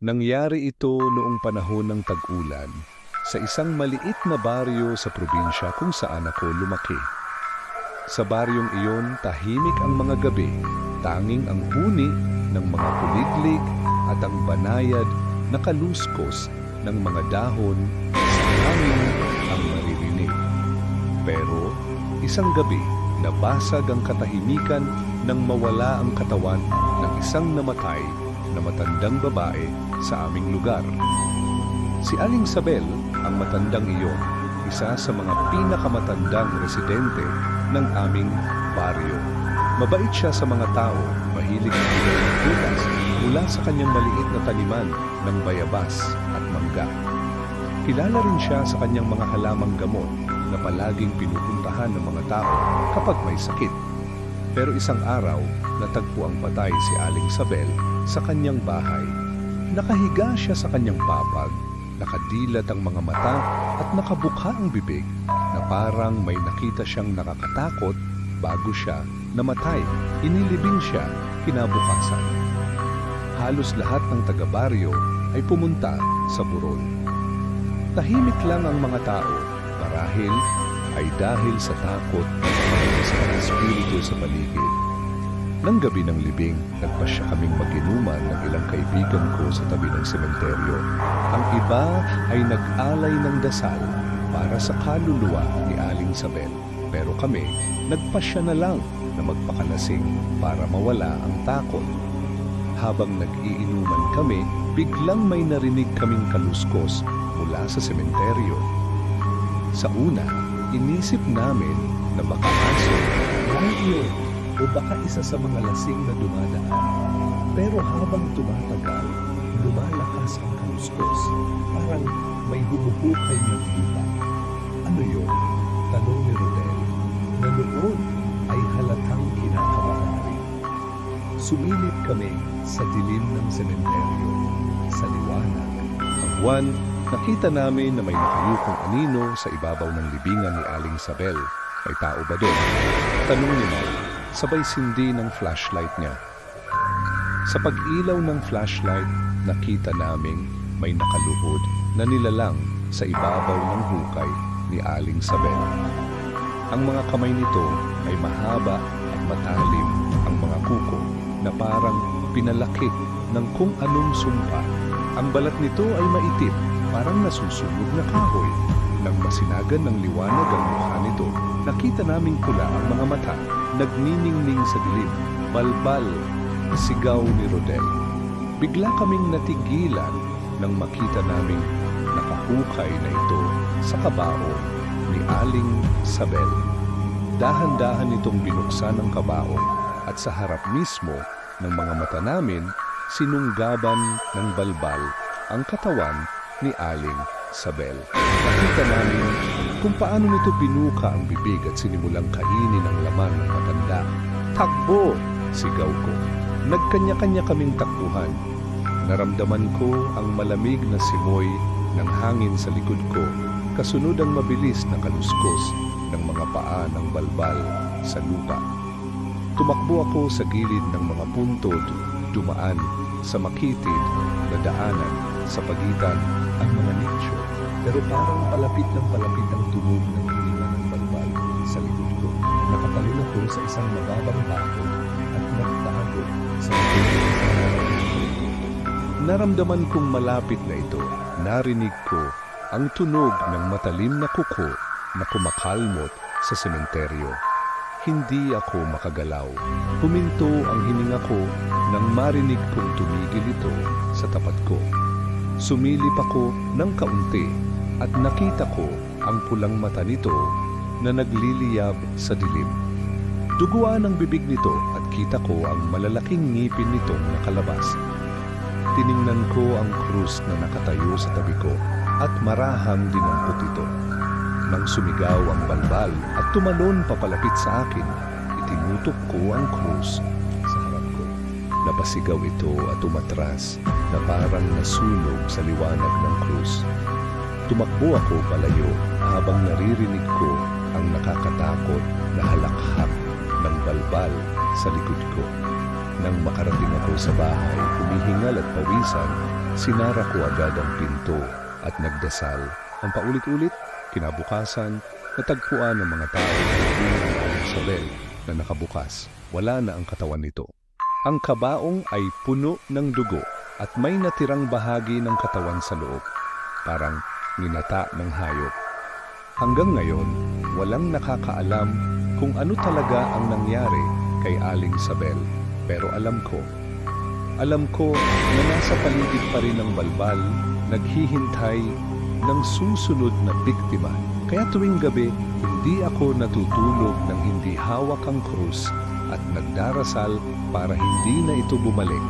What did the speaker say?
Nangyari ito noong panahon ng tag-ulan sa isang maliit na baryo sa probinsya kung saan ako lumaki. Sa baryong iyon, tahimik ang mga gabi, tanging ang huni ng mga kuliglig at ang banayad na kaluskos ng mga dahon sa hangin ang maririnig. Pero isang gabi, nabasag ang katahimikan nang mawala ang katawan ng isang namatay na matandang babae sa aming lugar. Si Aling Sabel, ang matandang iyon, isa sa mga pinakamatandang residente ng aming baryo. Mabait siya sa mga tao, mahilig na ng mula sa kanyang maliit na taniman ng bayabas at mangga. Kilala rin siya sa kanyang mga halamang gamot na palaging pinupuntahan ng mga tao kapag may sakit. Pero isang araw, natagpo ang patay si Aling Sabel sa kanyang bahay. Nakahiga siya sa kanyang papag, nakadilat ang mga mata at nakabukha ang bibig na parang may nakita siyang nakakatakot bago siya namatay. Inilibing siya kinabukasan. Halos lahat ng taga-baryo ay pumunta sa burol. Tahimik lang ang mga tao marahil ay dahil sa takot sa mga espiritu sa paligid. Nang gabi ng libing, nagpasya kaming mag-inuman ng ilang kaibigan ko sa tabi ng sementeryo. Ang iba ay nag-alay ng dasal para sa kaluluwa ni Aling Sabel. Pero kami, nagpasya na lang na magpakalasing para mawala ang takot. Habang nag-iinuman kami, biglang may narinig kaming kaluskos mula sa sementeryo. Sa una, inisip namin na baka aso, radio, o baka isa sa mga lasing na dumadaan. Pero habang tumatagal, lumalakas ang kaluskos. Parang may humuhukay ng lupa. Ano yun? Tanong ni Rodel. Na noon ay halatang kinakabahan. Sumilip kami sa dilim ng sementeryo, sa liwanag. Ang buwan, nakita namin na may nakayukong anino sa ibabaw ng libingan ni Aling Sabel. May tao ba doon? Tanong ni Mel, sabay sindi ng flashlight niya. Sa pag-ilaw ng flashlight, nakita naming may nakaluhod na nilalang sa ibabaw ng hukay ni Aling Sabel. Ang mga kamay nito ay mahaba at matalim ang mga kuko na parang pinalaki ng kung anong sumpa. Ang balat nito ay maitim, parang nasusunog na kahoy. Nang masinagan ng liwanag ang mukha nito, nakita naming pula ang mga mata, nagniningning sa dilim, balbal, sigaw ni Rodel. Bigla kaming natigilan nang makita naming nakahukay na ito sa kabaong ni Aling Sabel. Dahan-dahan itong binuksan ng kabaong at sa harap mismo ng mga mata namin, sinunggaban ng balbal ang katawan ni Aling Sabel. Nakita namin kung paano nito binuka ang bibig at sinimulang kainin ang laman ng matanda. Takbo! Sigaw ko. Nagkanya-kanya kaming takbuhan. Naramdaman ko ang malamig na simoy ng hangin sa likod ko, kasunod ang mabilis na kaluskos ng mga paa ng balbal sa lupa. Tumakbo ako sa gilid ng mga puntod, dumaan sa makitid na daanan sa pagitan ang mga nicho. Pero parang palapit ng palapit ang tunog ng hininga ng balbal sa likod ko. Nakatalon ako sa isang mababang bakod at nagtago sa Naramdaman kong malapit na ito. Narinig ko ang tunog ng matalim na kuko na kumakalmot sa sementeryo. Hindi ako makagalaw. Huminto ang hininga ko nang marinig kong tumigil ito sa tapat ko. Sumilip ako ng kaunti at nakita ko ang pulang mata nito na nagliliyab sa dilim. Duguan ang bibig nito at kita ko ang malalaking ngipin nitong nakalabas. Tiningnan ko ang krus na nakatayo sa tabi ko at marahang dinampot ito. Nang sumigaw ang balbal at tumalon papalapit sa akin, itinutok ko ang krus sa harap ko. Napasigaw ito at umatras na parang nasunog sa liwanag ng krus. Tumakbo ako palayo habang naririnig ko ang nakakatakot na halakhak ng balbal sa likod ko. Nang makarating ako sa bahay, humihingal at pawisan, Sinara ko agad ang pinto at nagdasal. Ang paulit-ulit, kinabukasan, natagpuan ng mga tao ang Isabel na nakabukas. Wala na ang katawan nito. Ang kabaong ay puno ng dugo at may natirang bahagi ng katawan sa loob. Parang nginata ng hayop. Hanggang ngayon, walang nakakaalam kung ano talaga ang nangyari kay Aling Isabel. Pero alam ko, alam ko na nasa paligid pa rin ng balbal, naghihintay ng susunod na biktima. Kaya tuwing gabi, hindi ako natutulog ng hindi hawak ang krus at nagdarasal para hindi na ito bumalik